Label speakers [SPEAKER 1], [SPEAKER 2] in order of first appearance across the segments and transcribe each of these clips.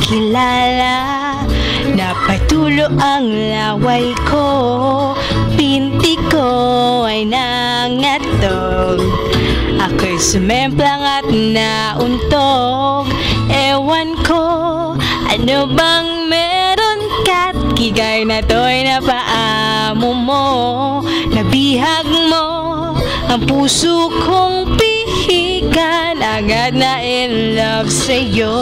[SPEAKER 1] kilala Napatulo ang laway ko. Pinti ko ay nangatog. Ako'y sumemplang at nauntog. Ewan ko ano bang meron? Kat Kigay na to'y napaamo mo? Nabihag mo ang puso kong pihikan Agad na in love sa'yo.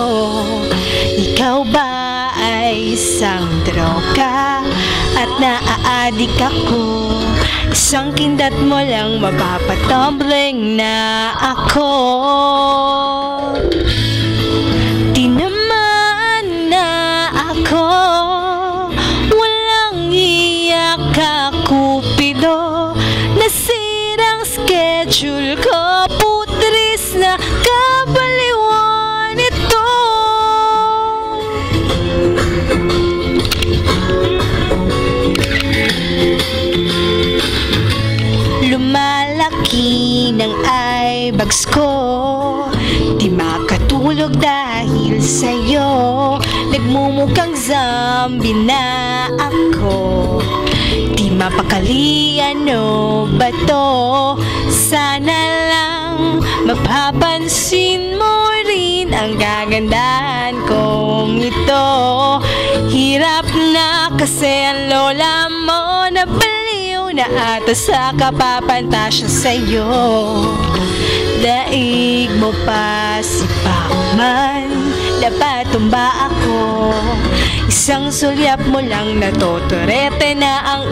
[SPEAKER 1] Ikaw ba ay isang droga At naaadik ako? Isang kindat mo lang mapapatumbling na ako. Tinamaan na ako. Walang iyak ka kupido Nasirang schedule ko Lumalaki ng eyebags ko. Di makatulog dahil sa'yo. Nagmumukhang zombie na ako. Di mapakali ano ba to? Sana lang mapapansin mo rin Ang kagandahan kong ito. Hirap na kasi ang lola mo Nabaliw na ata sa kapapantasya sa'yo Daig mo pa si Pacman Napatumba ako. Isang sulyap mo lang Natotorete na ang